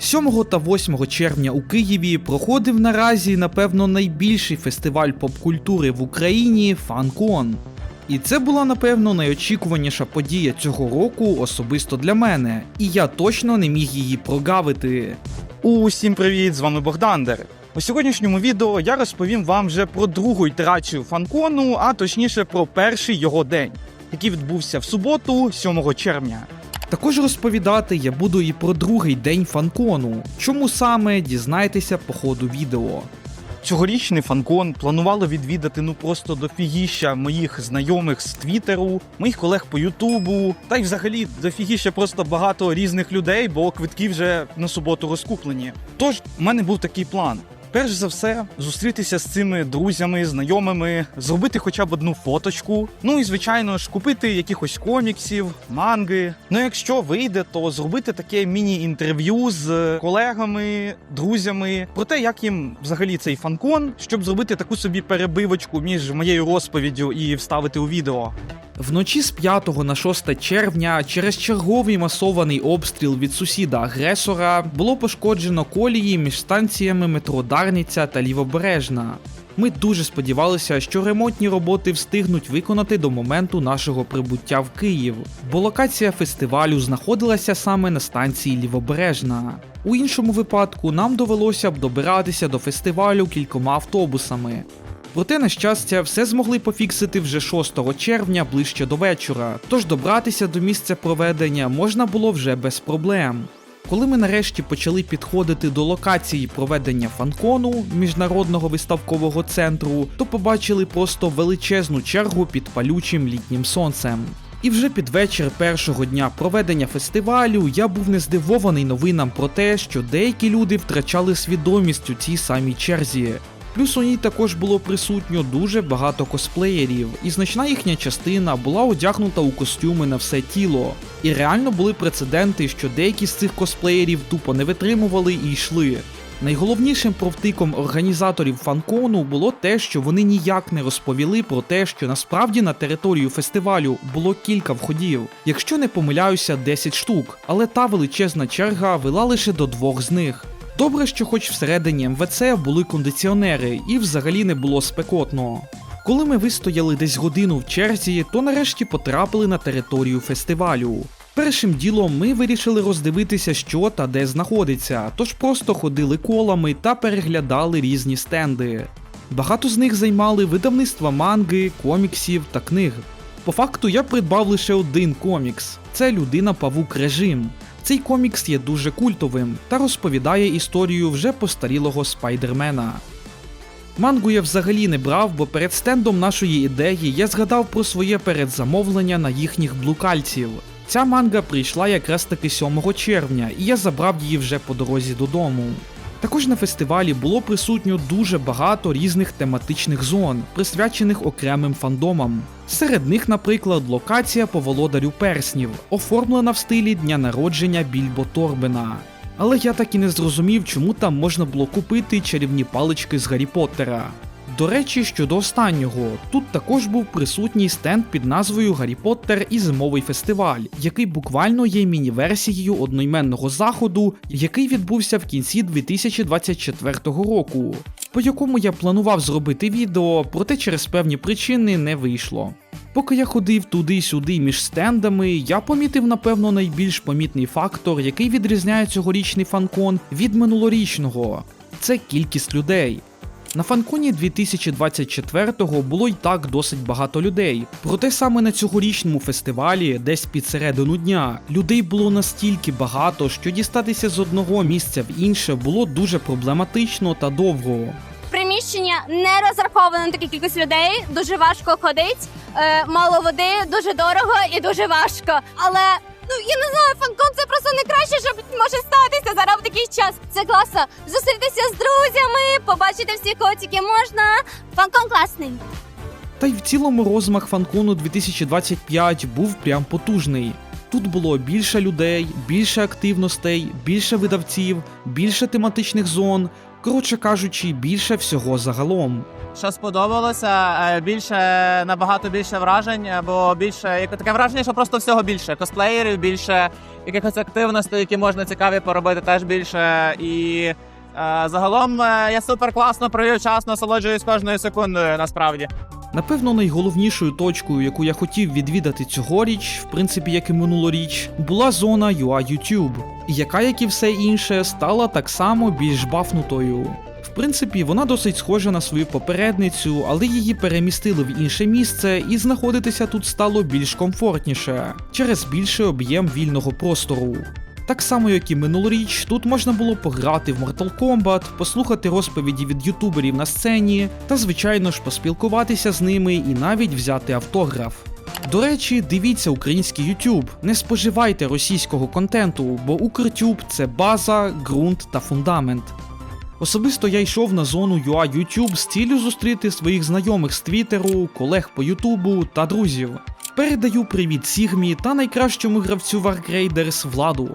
7 та 8 червня у Києві проходив наразі, напевно, найбільший фестиваль поп-культури в Україні FanCon. І це була, напевно, найочікуваніша подія цього року особисто для мене, і я точно не міг її прогавити. Усім привіт! З вами Богдандер. У сьогоднішньому відео я розповім вам вже про другу ітерацію фанкону, а точніше про перший його день, який відбувся в суботу, 7 червня. Також розповідати я буду і про другий день фанкону. Чому саме дізнайтеся по ходу відео. Цьогорічний фанкон планувало відвідати ну просто дофігіща моїх знайомих з Твіттеру, моїх колег по Ютубу, та й взагалі дофігіща просто багато різних людей, бо квитки вже на суботу розкуплені. Тож у мене був такий план. Перш за все, зустрітися з цими друзями, знайомими, зробити хоча б одну фоточку. Ну і звичайно ж купити якихось коміксів, манги. Ну якщо вийде, то зробити таке міні-інтерв'ю з колегами, друзями про те, як їм взагалі цей фанкон, щоб зробити таку собі перебивочку між моєю розповіддю і вставити у відео. Вночі з 5 на 6 червня через черговий масований обстріл від сусіда-агресора було пошкоджено колії між станціями метро Дарниця та Лівобережна. Ми дуже сподівалися, що ремонтні роботи встигнуть виконати до моменту нашого прибуття в Київ, бо локація фестивалю знаходилася саме на станції Лівобережна. У іншому випадку нам довелося б добиратися до фестивалю кількома автобусами. Проте, на щастя, все змогли пофіксити вже 6 червня ближче до вечора, тож добратися до місця проведення можна було вже без проблем. Коли ми нарешті почали підходити до локації проведення фанкону міжнародного виставкового центру, то побачили просто величезну чергу під палючим літнім сонцем. І вже під вечір першого дня проведення фестивалю я був не здивований новинам про те, що деякі люди втрачали свідомість у цій самій черзі. Плюс у ній також було присутньо дуже багато косплеєрів, і значна їхня частина була одягнута у костюми на все тіло. І реально були прецеденти, що деякі з цих косплеєрів тупо не витримували і йшли. Найголовнішим провтиком організаторів фанкону було те, що вони ніяк не розповіли про те, що насправді на територію фестивалю було кілька входів, якщо не помиляюся, 10 штук, але та величезна черга вела лише до двох з них. Добре, що хоч всередині МВЦ були кондиціонери і взагалі не було спекотно. Коли ми вистояли десь годину в черзі, то нарешті потрапили на територію фестивалю. Першим ділом ми вирішили роздивитися, що та де знаходиться, тож просто ходили колами та переглядали різні стенди. Багато з них займали видавництва манги, коміксів та книг. По факту я придбав лише один комікс це людина Павук Режим. Цей комікс є дуже культовим та розповідає історію вже постарілого спайдермена. Мангу я взагалі не брав, бо перед стендом нашої ідеї я згадав про своє передзамовлення на їхніх блукальців. Ця манга прийшла якраз таки 7 червня, і я забрав її вже по дорозі додому. Також на фестивалі було присутньо дуже багато різних тематичних зон, присвячених окремим фандомам. Серед них, наприклад, локація по володарю перснів, оформлена в стилі дня народження Більбо Торбена. Але я так і не зрозумів, чому там можна було купити чарівні палички з Гаррі Поттера. До речі, щодо останнього, тут також був присутній стенд під назвою Гаррі Поттер і Зимовий фестиваль, який буквально є міні-версією одноіменного заходу, який відбувся в кінці 2024 року, по якому я планував зробити відео, проте через певні причини не вийшло. Поки я ходив туди-сюди між стендами, я помітив, напевно, найбільш помітний фактор, який відрізняє цьогорічний фанкон від минулорічного це кількість людей. На фанконі 2024-го було й так досить багато людей. Проте саме на цьогорічному фестивалі, десь під середину дня, людей було настільки багато, що дістатися з одного місця в інше було дуже проблематично та довго. Приміщення не розраховане на таку кількість людей. Дуже важко ходити, е, мало води, дуже дорого і дуже важко. Але ну я не знаю, фанкон це просто найкраще, що може статися зараз в такий час. Це класно. Зустрітися з друзями, побачити всі котики можна. Фанкон класний. Та й в цілому розмах фанкону 2025 був прям потужний. Тут було більше людей, більше активностей, більше видавців, більше тематичних зон. Коротше кажучи, більше всього загалом. Що сподобалося, е, більше набагато більше вражень, бо більше як таке враження, що просто всього більше. Косплеєрів, більше якихось активностей, які можна цікаві поробити, теж більше. І е, загалом е, я супер класно провів час, насолоджуюсь кожною секундою. Насправді. Напевно, найголовнішою точкою, яку я хотів відвідати цьогоріч, в принципі, як і минулоріч, була зона UA YouTube, яка, як і все інше, стала так само більш бафнутою. В принципі, вона досить схожа на свою попередницю, але її перемістили в інше місце, і знаходитися тут стало більш комфортніше через більший об'єм вільного простору. Так само, як і минулоріч, тут можна було пограти в Mortal Kombat, послухати розповіді від ютуберів на сцені та, звичайно ж, поспілкуватися з ними і навіть взяти автограф. До речі, дивіться український YouTube, не споживайте російського контенту, бо Укртюб це база, ґрунт та фундамент. Особисто я йшов на зону UA YouTube з ціллю зустріти своїх знайомих з Твіттеру, колег по Ютубу та друзів. Передаю привіт Сігмі та найкращому гравцю Wargraders Владу.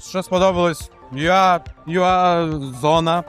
Що сподобалось? Я, я зона,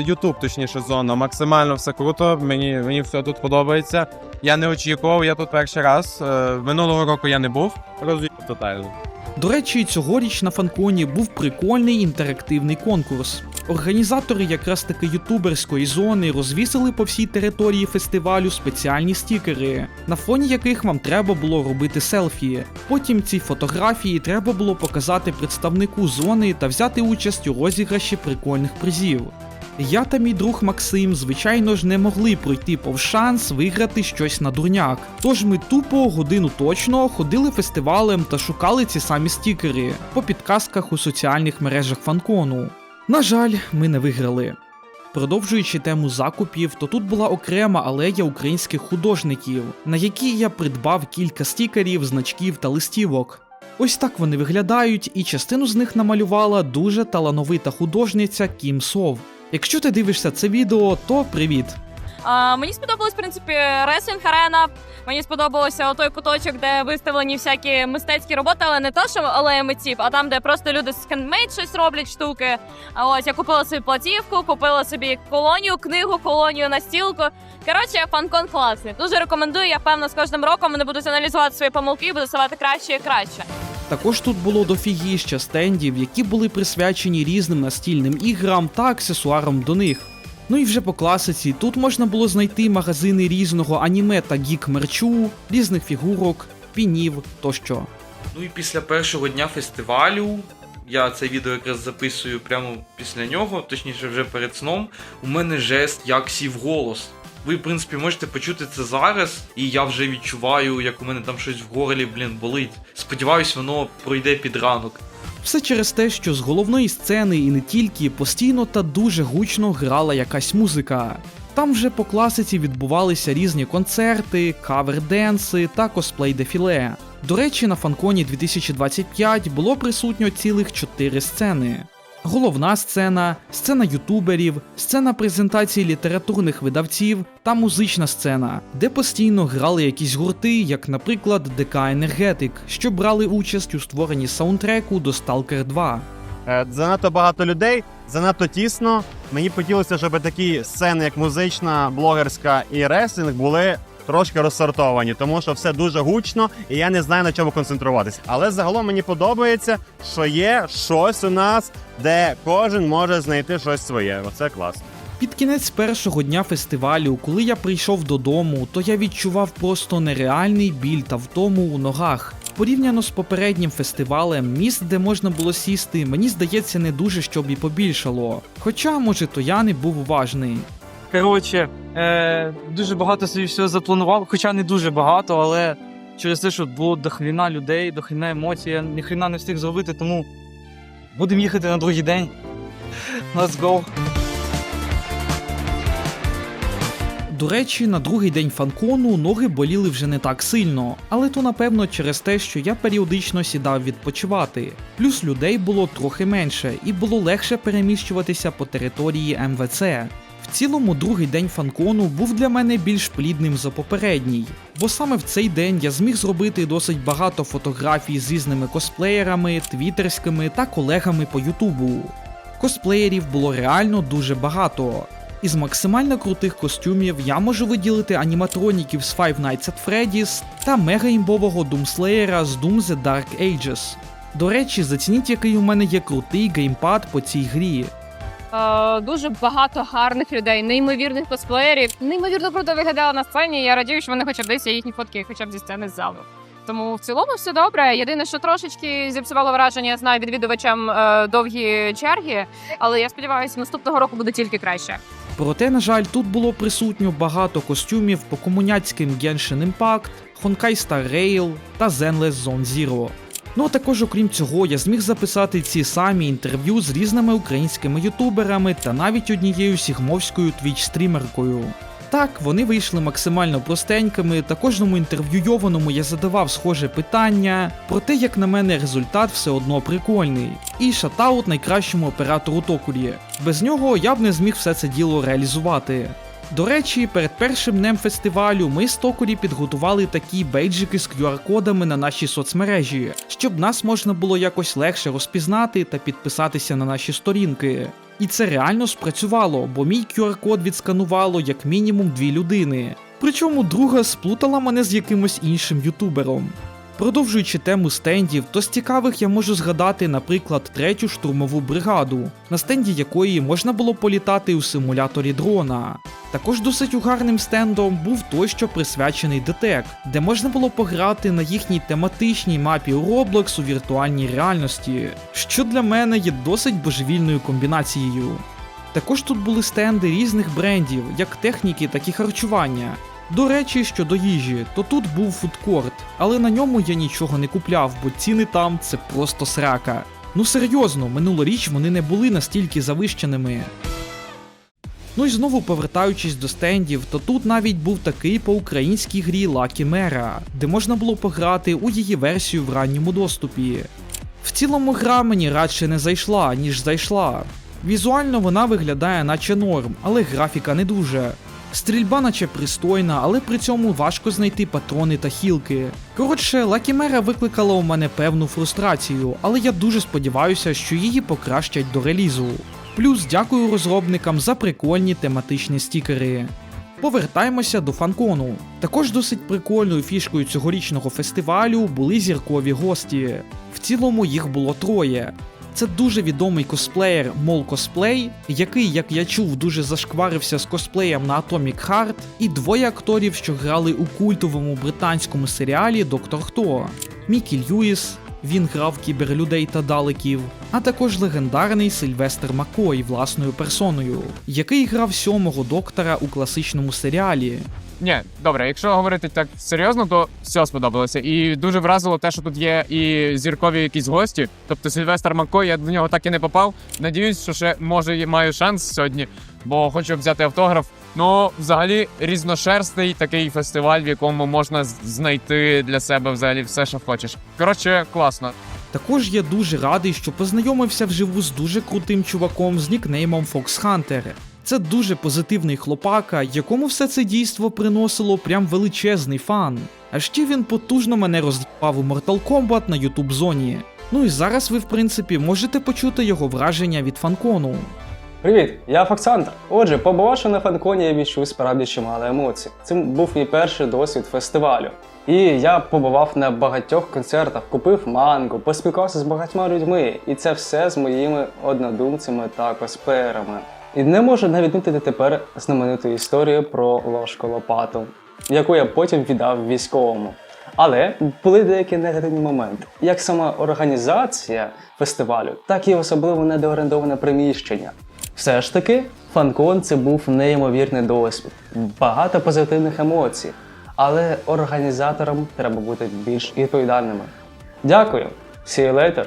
Ютуб, точніше, зона. Максимально все круто. Мені, мені все тут подобається. Я не очікував, я тут перший раз. Е, Минулого року я не був. Розвів тотально. До речі, цьогоріч на фанконі був прикольний інтерактивний конкурс. Організатори якраз таки ютуберської зони розвісили по всій території фестивалю спеціальні стікери, на фоні яких вам треба було робити селфі. Потім ці фотографії треба було показати представнику зони та взяти участь у розіграші прикольних призів. Я та мій друг Максим, звичайно ж, не могли пройти повз шанс виграти щось на дурняк. Тож ми тупо годину точно ходили фестивалем та шукали ці самі стікери по підказках у соціальних мережах фанкону. На жаль, ми не виграли. Продовжуючи тему закупів, то тут була окрема алея українських художників, на якій я придбав кілька стікерів, значків та листівок. Ось так вони виглядають, і частину з них намалювала дуже талановита художниця Кім Сов. Якщо ти дивишся це відео, то привіт! А, мені сподобалась, в принципі, реслінг арена. Мені сподобався той куточок, де виставлені всякі мистецькі роботи, але не то, що алея митців, а там, де просто люди з хендмейд щось роблять штуки. А ось я купила собі платівку, купила собі колонію, книгу, колонію, настілку. Коротше, фанкон класний. Дуже рекомендую. Я певно з кожним роком вони будуть аналізувати свої помилки і буду ставати краще і краще. Також тут було дофігіща стендів, які були присвячені різним настільним іграм та аксесуарам до них. Ну і вже по класиці тут можна було знайти магазини різного аніме та гік мерчу, різних фігурок, пінів тощо. Ну і після першого дня фестивалю. Я це відео якраз записую прямо після нього, точніше вже перед сном. У мене жест як сів голос. Ви, в принципі, можете почути це зараз, і я вже відчуваю, як у мене там щось в горлі, блін, болить. Сподіваюсь, воно пройде під ранок. Все через те, що з головної сцени і не тільки постійно та дуже гучно грала якась музика. Там вже по класиці відбувалися різні концерти, кавер-денси та косплей-дефіле. До речі, на фанконі 2025 було присутньо цілих чотири сцени. Головна сцена, сцена ютуберів, сцена презентації літературних видавців та музична сцена, де постійно грали якісь гурти, як, наприклад, ДК Енергетик, що брали участь у створенні саундтреку до Stalker 2. Е, Занадто багато людей, занадто тісно. Мені хотілося, щоб такі сцени, як музична, блогерська і реслінг, були трошки розсортовані, тому що все дуже гучно, і я не знаю на чому концентруватись. Але загалом мені подобається, що є щось у нас, де кожен може знайти щось своє. Оце класно. Під кінець першого дня фестивалю, коли я прийшов додому, то я відчував просто нереальний біль та втому у ногах. Порівняно з попереднім фестивалем, місць, де можна було сісти, мені здається, не дуже щоб і побільшало. Хоча, може, то я не був уважний. Коротше, е, дуже багато собі всього запланував, хоча не дуже багато, але через те, що було дохріна людей, дохріна емоцій, я ніхрена не встиг зробити, тому будемо їхати на другий день. Let's go. До речі, на другий день фанкону ноги боліли вже не так сильно, але то напевно через те, що я періодично сідав відпочивати. Плюс людей було трохи менше, і було легше переміщуватися по території МВЦ. Цілому, другий день фанкону був для мене більш плідним за попередній, бо саме в цей день я зміг зробити досить багато фотографій з різними косплеєрами, твіттерськими та колегами по Ютубу. Косплеєрів було реально дуже багато. Із максимально крутих костюмів я можу виділити аніматроніків з Five Nights at Freddy's та мегаімбового Думслеєра з Doom The Dark Ages. До речі, зацініть, який у мене є крутий геймпад по цій грі. Е, дуже багато гарних людей, неймовірних косплеєрів. Неймовірно круто виглядала на сцені. Я радію, що вони хоча б десь їхні фотки, хоча б зі сцени з залу. Тому в цілому все добре. Єдине, що трошечки зіпсувало враження, я знаю відвідувачам е, довгі черги, але я сподіваюся, наступного року буде тільки краще. Проте, на жаль, тут було присутньо багато костюмів по комуняцьким Genshin Impact, Honkai Star Rail та Zenless Zone Zero. Ну а також, окрім цього, я зміг записати ці самі інтерв'ю з різними українськими ютуберами та навіть однією сігмовською твіч-стрімеркою. Так, вони вийшли максимально простенькими, та кожному інтерв'юйованому я задавав схоже питання, проте, як на мене, результат все одно прикольний. І шатаут найкращому оператору Токурі. Без нього я б не зміг все це діло реалізувати. До речі, перед першим днем фестивалю ми з Токурі підготували такі бейджики з QR-кодами на наші соцмережі, щоб нас можна було якось легше розпізнати та підписатися на наші сторінки. І це реально спрацювало, бо мій QR-код відсканувало як мінімум дві людини. Причому друга сплутала мене з якимось іншим ютубером. Продовжуючи тему стендів, то з цікавих я можу згадати, наприклад, третю штурмову бригаду, на стенді якої можна було політати у симуляторі дрона. Також досить угарним стендом був той, що присвячений ДТЕК, де можна було пограти на їхній тематичній мапі Roblox у віртуальній реальності, що для мене є досить божевільною комбінацією. Також тут були стенди різних брендів, як техніки, так і харчування. До речі, щодо їжі, то тут був фудкорт, але на ньому я нічого не купляв, бо ціни там це просто срака. Ну серйозно, минулоріч вони не були настільки завищеними. Ну і знову повертаючись до стендів, то тут навіть був такий по українській грі Lucky Mera, де можна було пограти у її версію в ранньому доступі. В цілому гра мені радше не зайшла, ніж зайшла. Візуально вона виглядає наче норм, але графіка не дуже. Стрільба наче пристойна, але при цьому важко знайти патрони та хілки. Коротше, Лакімера викликала у мене певну фрустрацію, але я дуже сподіваюся, що її покращать до релізу. Плюс дякую розробникам за прикольні тематичні стікери. Повертаємося до фанкону. Також досить прикольною фішкою цьогорічного фестивалю були зіркові гості. В цілому їх було троє. Це дуже відомий косплеєр Мол Косплей, який, як я чув, дуже зашкварився з косплеєм на Atomic Heart, і двоє акторів, що грали у культовому британському серіалі Доктор Хто Мікі Льюіс. Він грав кіберлюдей та далеків, а також легендарний Сильвестр Маккой власною персоною, який грав сьомого доктора у класичному серіалі. Ні, добре, якщо говорити так серйозно, то все сподобалося. І дуже вразило те, що тут є і зіркові якісь гості. Тобто Сильвестр Маккой, я до нього так і не попав. Надіюсь, що ще може і маю шанс сьогодні, бо хочу взяти автограф. Ну, взагалі, різношерстний такий фестиваль, в якому можна знайти для себе взагалі все, що хочеш. Коротше, класно. Також я дуже радий, що познайомився вживу з дуже крутим чуваком з нікнеймом Fox Hunter. Це дуже позитивний хлопака, якому все це дійство приносило прям величезний фан. А ще він потужно мене роз'їбав у Mortal Kombat на YouTube зоні. Ну і зараз ви, в принципі, можете почути його враження від фанкону. Привіт, я Фоксандр. Отже, побувавши на фанконі, я відчув справді чимало емоцій. Це був мій перший досвід фестивалю. І я побував на багатьох концертах, купив манго, поспілкувався з багатьма людьми, і це все з моїми однодумцями та косплеєрами. І не можу не відмітити тепер знамениту історію про ложку лопату, яку я потім віддав військовому. Але були деякі негативні моменти, як сама організація фестивалю, так і особливо недоорендоване приміщення. Все ж таки, фанкон це був неймовірний досвід, багато позитивних емоцій, але організаторам треба бути більш відповідальними. Дякую, see you later!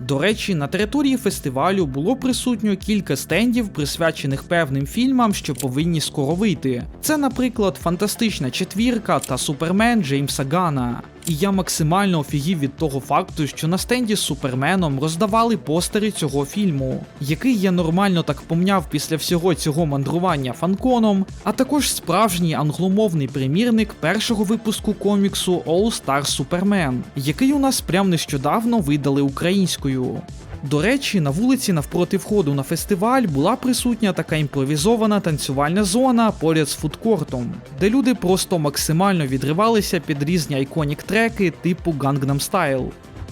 До речі, на території фестивалю було присутньо кілька стендів, присвячених певним фільмам, що повинні скоро вийти. Це, наприклад, фантастична четвірка та Супермен Джеймса Гана. І я максимально офігів від того факту, що на стенді з Суперменом роздавали постери цього фільму, який я нормально так помняв після всього цього мандрування фанконом, а також справжній англомовний примірник першого випуску коміксу All Star Superman, який у нас прям нещодавно видали українською. До речі, на вулиці навпроти входу на фестиваль була присутня така імпровізована танцювальна зона поряд з фудкортом, де люди просто максимально відривалися під різні айконік треки типу Gangnam Style.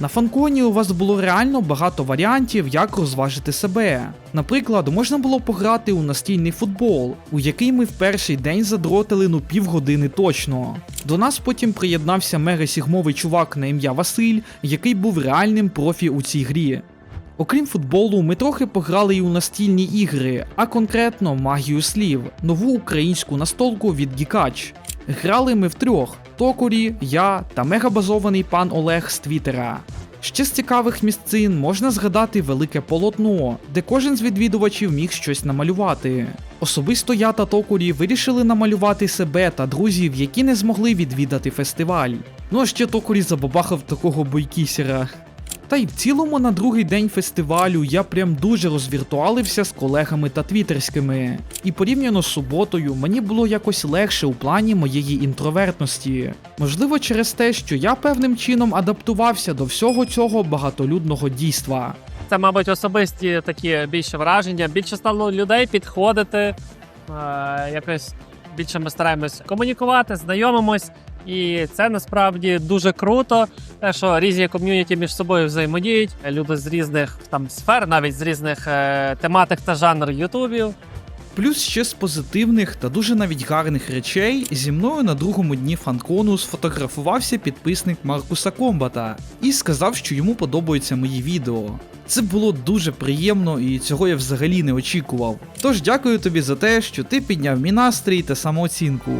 На фанконі у вас було реально багато варіантів, як розважити себе. Наприклад, можна було пограти у настільний футбол, у який ми в перший день задротили ну півгодини точно. До нас потім приєднався мега-сігмовий чувак на ім'я Василь, який був реальним профі у цій грі. Окрім футболу, ми трохи пограли і у настільні ігри, а конкретно магію слів, нову українську настолку від Гікач. Грали ми втрьох: Токурі, я та мегабазований пан Олег з Твіттера. Ще з цікавих місцин можна згадати велике полотно, де кожен з відвідувачів міг щось намалювати. Особисто я та Токурі вирішили намалювати себе та друзів, які не змогли відвідати фестиваль. Ну а ще Токурі забабахав такого бойкісера. Та й в цілому на другий день фестивалю я прям дуже розвіртуалився з колегами та твіттерськими. І порівняно з суботою мені було якось легше у плані моєї інтровертності. Можливо, через те, що я певним чином адаптувався до всього цього багатолюдного дійства. Це, мабуть, особисті такі більше враження. Більше стало людей підходити. Е, якось більше ми стараємось комунікувати, знайомимось. І це насправді дуже круто. Те, що різні ком'юніті між собою взаємодіють. Люди з різних там сфер, навіть з різних е, тематик та жанр ютубів. Плюс ще з позитивних та дуже навіть гарних речей зі мною на другому дні фанкону сфотографувався підписник Маркуса Комбата і сказав, що йому подобаються мої відео. Це було дуже приємно і цього я взагалі не очікував. Тож дякую тобі за те, що ти підняв мій настрій та самооцінку.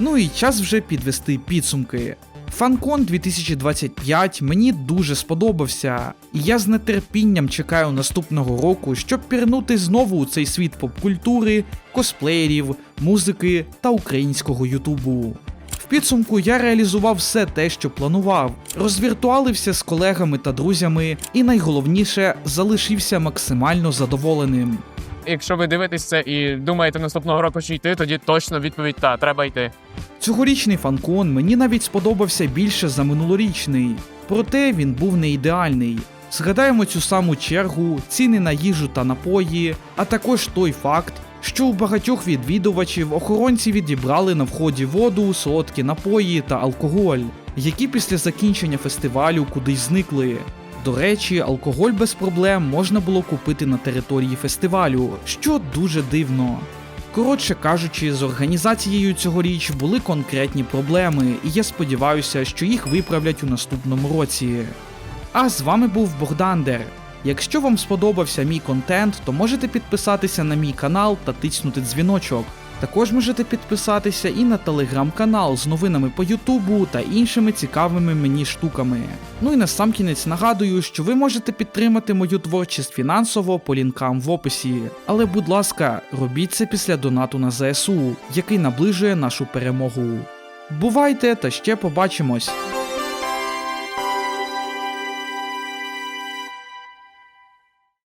Ну і час вже підвести підсумки. Фанкон 2025 мені дуже сподобався, і я з нетерпінням чекаю наступного року, щоб пірнути знову у цей світ поп-культури, косплеєрів, музики та українського ютубу. В підсумку я реалізував все те, що планував, розвіртуалився з колегами та друзями, і найголовніше залишився максимально задоволеним. Якщо ви дивитесь це і думаєте наступного року що йти, тоді точно відповідь та треба йти. Цьогорічний фанкон мені навіть сподобався більше за минулорічний, проте він був не ідеальний. Згадаємо цю саму чергу, ціни на їжу та напої, а також той факт, що у багатьох відвідувачів охоронці відібрали на вході воду, солодкі напої та алкоголь, які після закінчення фестивалю кудись зникли. До речі, алкоголь без проблем можна було купити на території фестивалю, що дуже дивно. Коротше кажучи, з організацією цьогоріч були конкретні проблеми, і я сподіваюся, що їх виправлять у наступному році. А з вами був Богдандер. Якщо вам сподобався мій контент, то можете підписатися на мій канал та тиснути дзвіночок. Також можете підписатися і на телеграм-канал з новинами по Ютубу та іншими цікавими мені штуками. Ну і насамкінець нагадую, що ви можете підтримати мою творчість фінансово по лінкам в описі. Але, будь ласка, робіть це після донату на ЗСУ, який наближує нашу перемогу. Бувайте та ще побачимось!